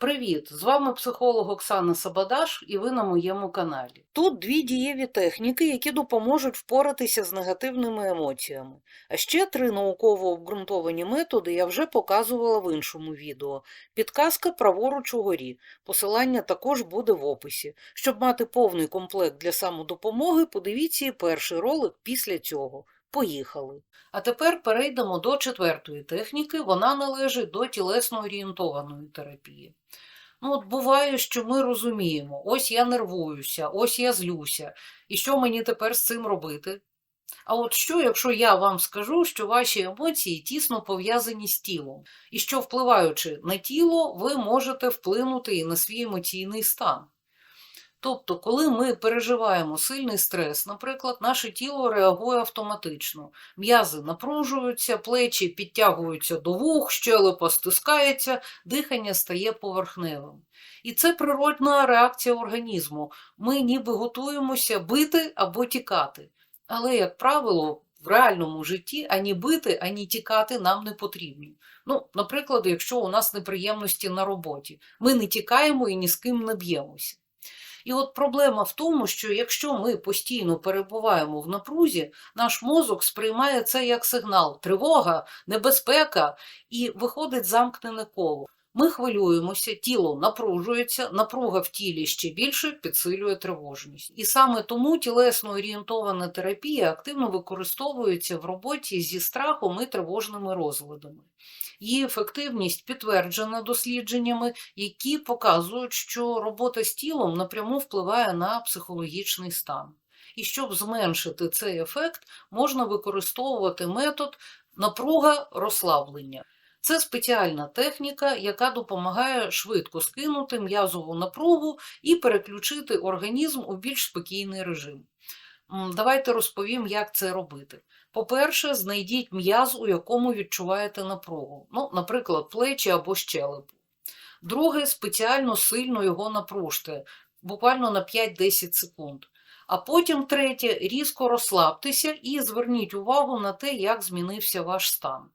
Привіт! З вами психолог Оксана Сабадаш, і ви на моєму каналі. Тут дві дієві техніки, які допоможуть впоратися з негативними емоціями. А ще три науково обґрунтовані методи я вже показувала в іншому відео. Підказка праворуч угорі. Посилання також буде в описі. Щоб мати повний комплект для самодопомоги, подивіться і перший ролик після цього. Поїхали. А тепер перейдемо до четвертої техніки. Вона належить до тілесно орієнтованої терапії. Ну, от буває, що ми розуміємо, ось я нервуюся, ось я злюся, і що мені тепер з цим робити? А от що, якщо я вам скажу, що ваші емоції тісно пов'язані з тілом, і що, впливаючи на тіло, ви можете вплинути і на свій емоційний стан? Тобто, коли ми переживаємо сильний стрес, наприклад, наше тіло реагує автоматично. М'язи напружуються, плечі підтягуються до вух, щелепа стискається, дихання стає поверхневим. І це природна реакція організму. Ми ніби готуємося бити або тікати. Але, як правило, в реальному житті ані бити, ані тікати нам не потрібно. Ну, наприклад, якщо у нас неприємності на роботі, ми не тікаємо і ні з ким не б'ємося. І от проблема в тому, що якщо ми постійно перебуваємо в напрузі, наш мозок сприймає це як сигнал тривога, небезпека і виходить замкнене коло. Ми хвилюємося, тіло напружується, напруга в тілі ще більше підсилює тривожність. І саме тому тілесно орієнтована терапія активно використовується в роботі зі страхом і тривожними розладами. Її ефективність підтверджена дослідженнями, які показують, що робота з тілом напряму впливає на психологічний стан. І щоб зменшити цей ефект, можна використовувати метод напруга розслаблення. Це спеціальна техніка, яка допомагає швидко скинути м'язову напругу і переключити організм у більш спокійний режим. Давайте розповім, як це робити. По-перше, знайдіть м'яз, у якому відчуваєте напругу, ну, наприклад, плечі або щелепу. Друге, спеціально сильно його напружте, буквально на 5-10 секунд. А потім, третє, різко розслабтеся і зверніть увагу на те, як змінився ваш стан.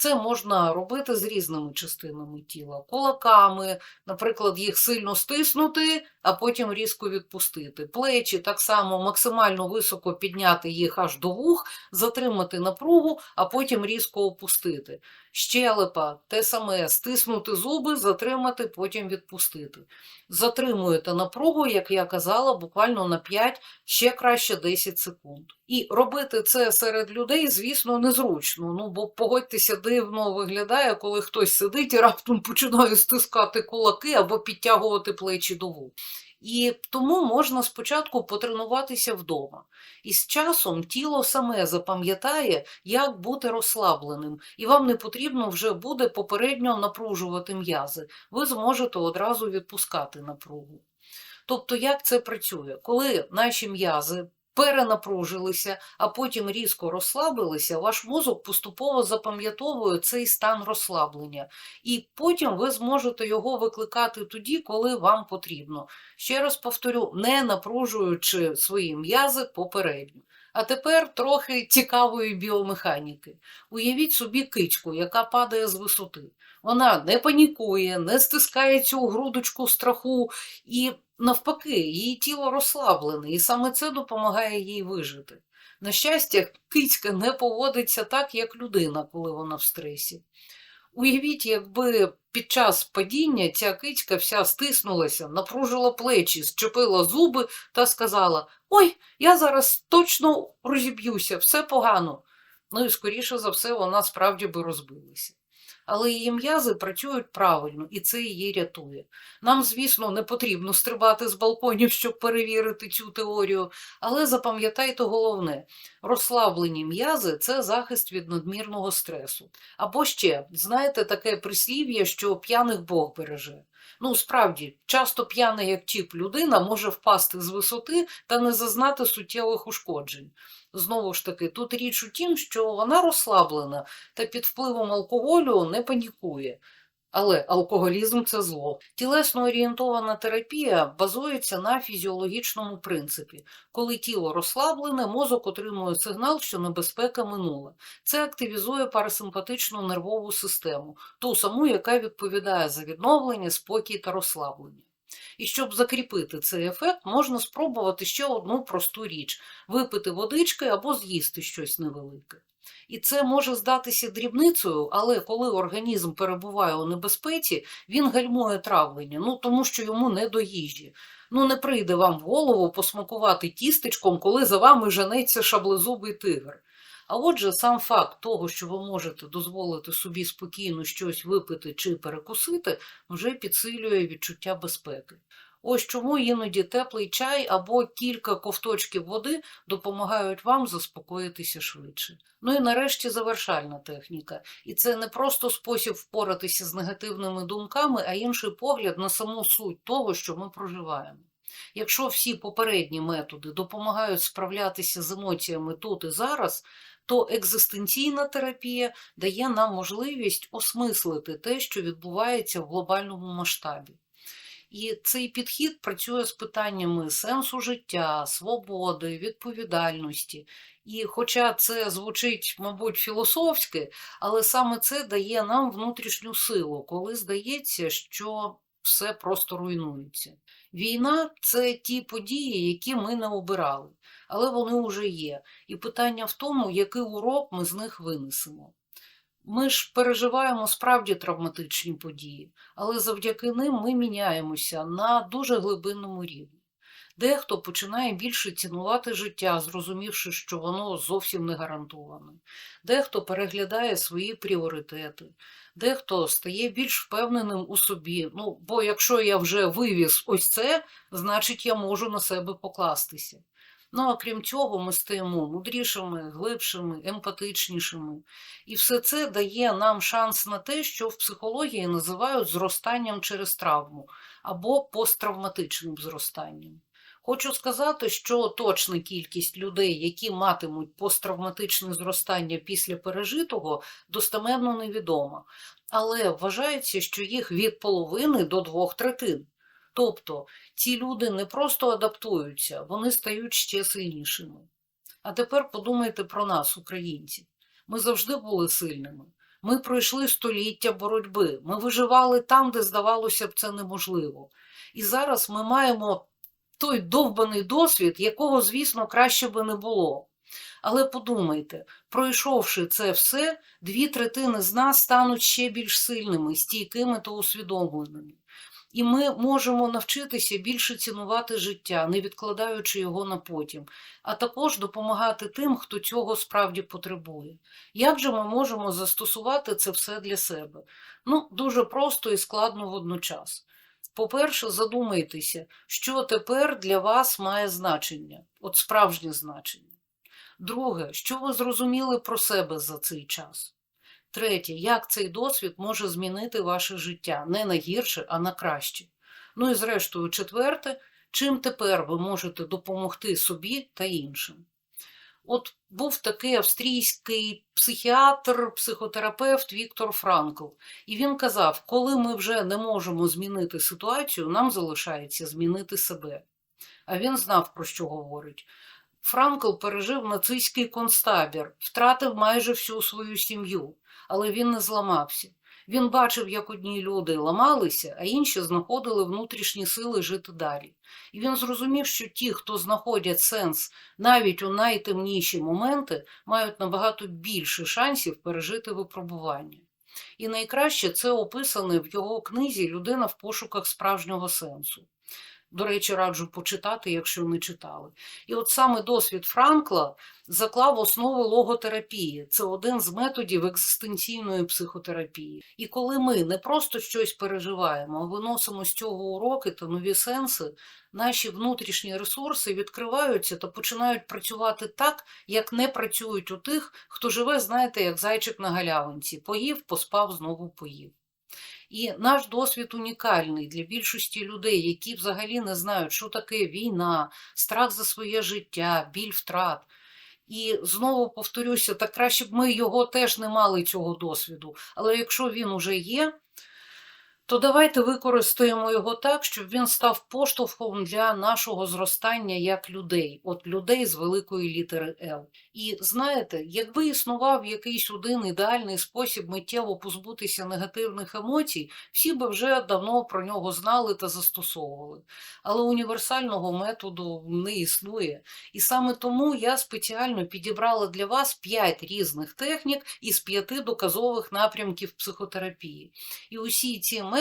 Це можна робити з різними частинами тіла, кулаками, наприклад, їх сильно стиснути, а потім різко відпустити. Плечі так само максимально високо підняти їх аж до вух, затримати напругу, а потім різко опустити. Щелепа те саме стиснути зуби, затримати, потім відпустити. Затримуєте напругу, як я казала, буквально на 5, ще краще 10 секунд. І робити це серед людей, звісно, незручно. Ну, бо погодьтеся, дивно виглядає, коли хтось сидить і раптом починає стискати кулаки або підтягувати плечі до вух. І тому можна спочатку потренуватися вдома. І з часом тіло саме запам'ятає, як бути розслабленим, і вам не потрібно вже буде попередньо напружувати м'язи. Ви зможете одразу відпускати напругу. Тобто, як це працює? Коли наші м'язи перенапружилися, а потім різко розслабилися, ваш мозок поступово запам'ятовує цей стан розслаблення, і потім ви зможете його викликати тоді, коли вам потрібно. Ще раз повторю, не напружуючи свої м'язи попередньо. А тепер трохи цікавої біомеханіки. Уявіть собі кичку, яка падає з висоти. Вона не панікує, не стискається у грудочку страху і навпаки, її тіло розслаблене, і саме це допомагає їй вижити. На щастя, кицька не поводиться так, як людина, коли вона в стресі. Уявіть, якби під час падіння ця кицька вся стиснулася, напружила плечі, зчепила зуби та сказала: Ой, я зараз точно розіб'юся, все погано. Ну і скоріше за все, вона справді би розбилася. Але її м'язи працюють правильно, і це її рятує. Нам, звісно, не потрібно стрибати з балконів, щоб перевірити цю теорію, але запам'ятайте головне: розслаблені м'язи це захист від надмірного стресу. Або ще, знаєте, таке прислів'я, що п'яних Бог береже. Ну, справді, часто п'яна, як чіп людина, може впасти з висоти та не зазнати суттєвих ушкоджень. Знову ж таки, тут річ у тім, що вона розслаблена та під впливом алкоголю не панікує. Але алкоголізм це зло. Тілесно орієнтована терапія базується на фізіологічному принципі. Коли тіло розслаблене, мозок отримує сигнал, що небезпека минула. Це активізує парасимпатичну нервову систему, ту саму, яка відповідає за відновлення, спокій та розслаблення. І щоб закріпити цей ефект, можна спробувати ще одну просту річ випити водички або з'їсти щось невелике. І це може здатися дрібницею, але коли організм перебуває у небезпеці, він гальмує травлення, ну тому що йому не до їжі. Ну не прийде вам в голову посмакувати тістечком, коли за вами женеться шаблезубий тигр. А отже, сам факт того, що ви можете дозволити собі спокійно щось випити чи перекусити, вже підсилює відчуття безпеки. Ось чому іноді теплий чай або кілька ковточків води допомагають вам заспокоїтися швидше. Ну і нарешті завершальна техніка. І це не просто спосіб впоратися з негативними думками, а інший погляд на саму суть того, що ми проживаємо. Якщо всі попередні методи допомагають справлятися з емоціями тут і зараз, то екзистенційна терапія дає нам можливість осмислити те, що відбувається в глобальному масштабі. І цей підхід працює з питаннями сенсу життя, свободи, відповідальності. І хоча це звучить, мабуть, філософськи, але саме це дає нам внутрішню силу, коли здається, що все просто руйнується. Війна це ті події, які ми не обирали, але вони вже є. І питання в тому, який урок ми з них винесемо. Ми ж переживаємо справді травматичні події, але завдяки ним ми міняємося на дуже глибинному рівні. Дехто починає більше цінувати життя, зрозумівши, що воно зовсім не гарантоване. Дехто переглядає свої пріоритети, дехто стає більш впевненим у собі. Ну, бо якщо я вже вивіз ось це, значить я можу на себе покластися. Ну, а крім цього, ми стаємо мудрішими, глибшими, емпатичнішими. І все це дає нам шанс на те, що в психології називають зростанням через травму або посттравматичним зростанням. Хочу сказати, що точна кількість людей, які матимуть посттравматичне зростання після пережитого, достеменно невідома, але вважається, що їх від половини до двох третин. Тобто ці люди не просто адаптуються, вони стають ще сильнішими. А тепер подумайте про нас, українців. Ми завжди були сильними. Ми пройшли століття боротьби, ми виживали там, де здавалося б це неможливо. І зараз ми маємо той довбаний досвід, якого, звісно, краще би не було. Але подумайте, пройшовши це все, дві третини з нас стануть ще більш сильними, стійкими та усвідомленими. І ми можемо навчитися більше цінувати життя, не відкладаючи його на потім, а також допомагати тим, хто цього справді потребує. Як же ми можемо застосувати це все для себе? Ну, дуже просто і складно водночас. По-перше, задумайтеся, що тепер для вас має значення, от справжнє значення. Друге, що ви зрозуміли про себе за цей час? Третє, як цей досвід може змінити ваше життя не на гірше, а на краще. Ну і зрештою, четверте, чим тепер ви можете допомогти собі та іншим. От був такий австрійський психіатр, психотерапевт Віктор Франкл, і він казав, коли ми вже не можемо змінити ситуацію, нам залишається змінити себе. А він знав, про що говорить. Франкл пережив нацистський концтабір, втратив майже всю свою сім'ю, але він не зламався. Він бачив, як одні люди ламалися, а інші знаходили внутрішні сили жити далі. І він зрозумів, що ті, хто знаходять сенс навіть у найтемніші моменти, мають набагато більше шансів пережити випробування. І найкраще це описане в його книзі Людина в пошуках справжнього сенсу. До речі, раджу почитати, якщо не читали. І от саме досвід Франкла заклав основи логотерапії. Це один з методів екзистенційної психотерапії. І коли ми не просто щось переживаємо, а виносимо з цього уроки та нові сенси, наші внутрішні ресурси відкриваються та починають працювати так, як не працюють у тих, хто живе, знаєте, як зайчик на галявинці. Поїв, поспав, знову поїв. І наш досвід унікальний для більшості людей, які взагалі не знають, що таке війна, страх за своє життя, біль втрат. І знову повторюся, так краще б ми його теж не мали цього досвіду. Але якщо він уже є, то давайте використаємо його так, щоб він став поштовхом для нашого зростання як людей, от людей з великої літери Л. І знаєте, якби існував якийсь один ідеальний спосіб миттєво позбутися негативних емоцій, всі би вже давно про нього знали та застосовували. Але універсального методу не існує. І саме тому я спеціально підібрала для вас 5 різних технік із 5 доказових напрямків психотерапії. І усі ці методи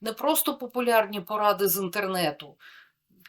не просто популярні поради з інтернету,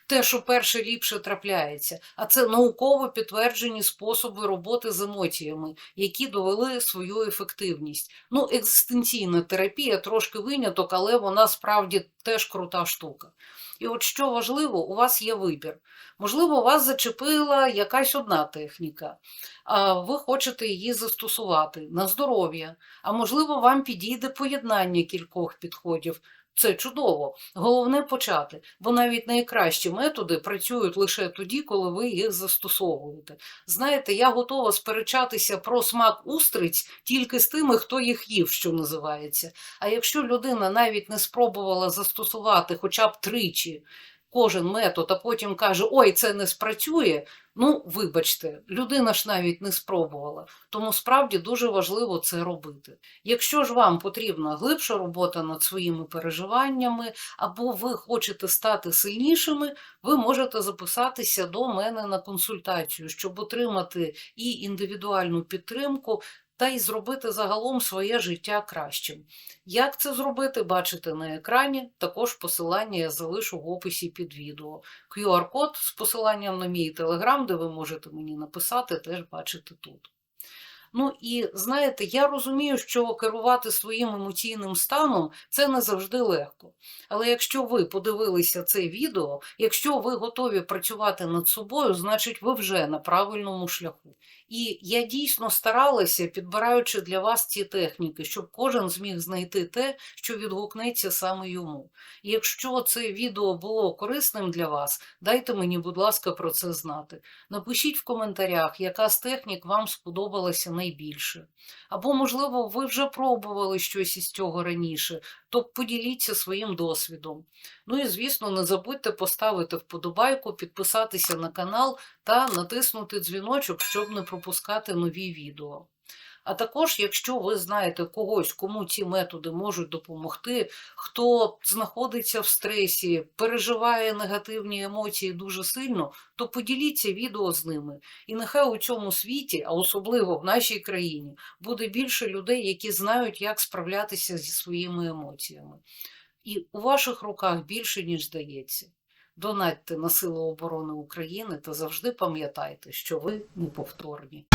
те, що перше ліпше трапляється, а це науково підтверджені способи роботи з емоціями, які довели свою ефективність. Ну, екзистенційна терапія трошки виняток, але вона справді теж крута штука. І от що важливо, у вас є вибір. Можливо, вас зачепила якась одна техніка, а ви хочете її застосувати на здоров'я, а можливо, вам підійде поєднання кількох підходів. Це чудово. Головне почати, бо навіть найкращі методи працюють лише тоді, коли ви їх застосовуєте. Знаєте, я готова сперечатися про смак устриць тільки з тими, хто їх їв, що називається. А якщо людина навіть не спробувала застосувати хоча б тричі кожен метод, а потім каже, ой, це не спрацює. Ну, вибачте, людина ж навіть не спробувала, тому справді дуже важливо це робити. Якщо ж вам потрібна глибша робота над своїми переживаннями, або ви хочете стати сильнішими, ви можете записатися до мене на консультацію, щоб отримати і індивідуальну підтримку, та й зробити загалом своє життя кращим. Як це зробити, бачите на екрані. Також посилання я залишу в описі під відео. QR-код з посиланням на мій телеграм, де ви можете мені написати, теж бачите тут. Ну і знаєте, я розумію, що керувати своїм емоційним станом це не завжди легко. Але якщо ви подивилися це відео, якщо ви готові працювати над собою, значить ви вже на правильному шляху. І я дійсно старалася, підбираючи для вас ці техніки, щоб кожен зміг знайти те, що відгукнеться саме йому. Якщо це відео було корисним для вас, дайте мені, будь ласка, про це знати. Напишіть в коментарях, яка з технік вам сподобалася найбільше. Або, можливо, ви вже пробували щось із цього раніше, то поділіться своїм досвідом. Ну і, звісно, не забудьте поставити вподобайку, підписатися на канал та натиснути дзвіночок, щоб не пропускати нові відео. А також, якщо ви знаєте когось, кому ці методи можуть допомогти, хто знаходиться в стресі, переживає негативні емоції дуже сильно, то поділіться відео з ними. І нехай у цьому світі, а особливо в нашій країні, буде більше людей, які знають, як справлятися зі своїми емоціями. І у ваших руках більше, ніж здається. Донатьте на Сили оборони України та завжди пам'ятайте, що ви неповторні.